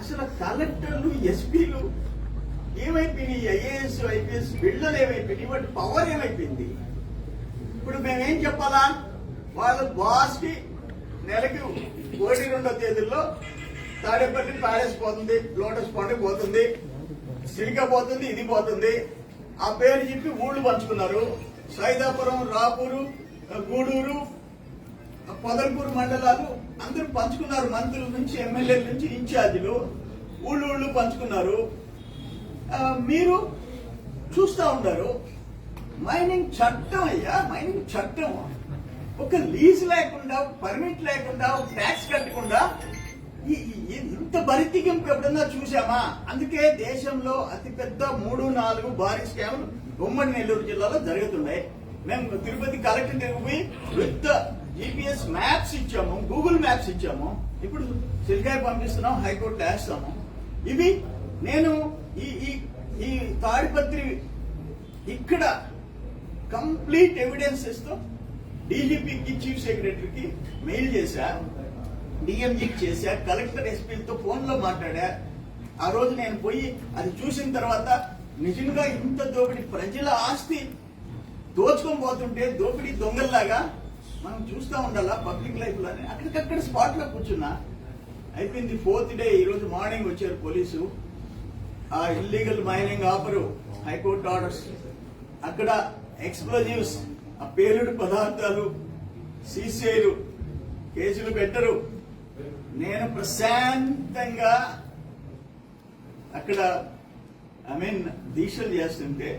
అసలు కలెక్టర్లు ఎస్పీలు ఏమైపోయినాయి? ఐఏఎస్ ఐపీఎస్ బిళ్ళలు ఏమైపోయినాయి? వాటి పవర్ ఏమైపోయింది? ఇప్పుడు మేమేం చెప్పాలా? వాళ్ళ బాస్కి నెలకి ఒకటి రెండో తేదీల్లో తాడేపల్లి ప్యాలెస్ పోతుంది లోటస్ పండు పోతుంది సిలిక పోతుంది ఇది పోతుంది. ఆ పేరు చెప్పి ఊళ్ళు పంచుకున్నారు. సైదాపురం రాపూరు గూడూరు పొదలకూరు మండలాలు అందరూ పంచుకున్నారు. మంత్రుల నుంచి ఎమ్మెల్యేల నుంచి ఇన్ఛార్జీలు. ఊళ్ళు ఊళ్ళు పంచుకున్నారు. మీరు చూస్తూ ఉన్నారు. మైనింగ్ చట్టం అయ్యా మైనింగ్ చట్టం. ఒక లీజ్ లేకుండా పర్మిట్ లేకుండా ట్యాక్స్ కట్టకుండా ఈ- ఇంత బరితికింపు ఎప్పుడన్నా చూసామా? అందుకే దేశంలో అతిపెద్ద మూడు నాలుగు భారీ స్కాములు ఉమ్మడి నెల్లూరు జిల్లాలో జరుగుతున్నాయి. మేము తిరుపతి కలెక్టర్ దగ్గరికి పోయి విత్ జీపీఎస్ మ్యాప్స్ ఇచ్చాము గూగుల్ మ్యాప్స్ ఇచ్చాము. ఇప్పుడు సిల్కాయ పంపిస్తున్నాం హైకోర్టు వేస్తాము ఇవి నేను ఈ ఈ ఈ తాడిపత్రి ఇక్కడ కంప్లీట్ ఎవిడెన్స్ ఇస్తూ డీజీపీకి చీఫ్ సెక్రటరీకి మెయిల్ చేశా డిఎంజీకి చేశా కలెక్టర్ ఎస్పీలతో ఫోన్లో మాట్లాడా. ఆ రోజు నేను పోయి అది చూసిన తర్వాత నిజంగా ఇంత దోపిడీ ప్రజల ఆస్తి దోచుకొని పోతుంటే దోపిడీ దొంగల్లాగా మనం చూస్తా ఉండాలా పబ్లిక్ లైఫ్లోనే అక్కడికక్కడ స్పాట్లో కూర్చున్నా. అయిపోయింది ఫోర్త్ డే ఈ రోజు మార్నింగ్ వచ్చారు పోలీసు. ఆ ఇల్లీగల్ మైనింగ్ ఆపరు హైకోర్టు ఆర్డర్స్ అక్కడ ఎక్స్ప్లోజివ్స్ ఆ పేలుడు పదార్థాలు సీసీఐలు కేసులు పెట్టరు. నేను ప్రశాంతంగా అక్కడ ఐ మీన్ దీక్షలు చేస్తుంటే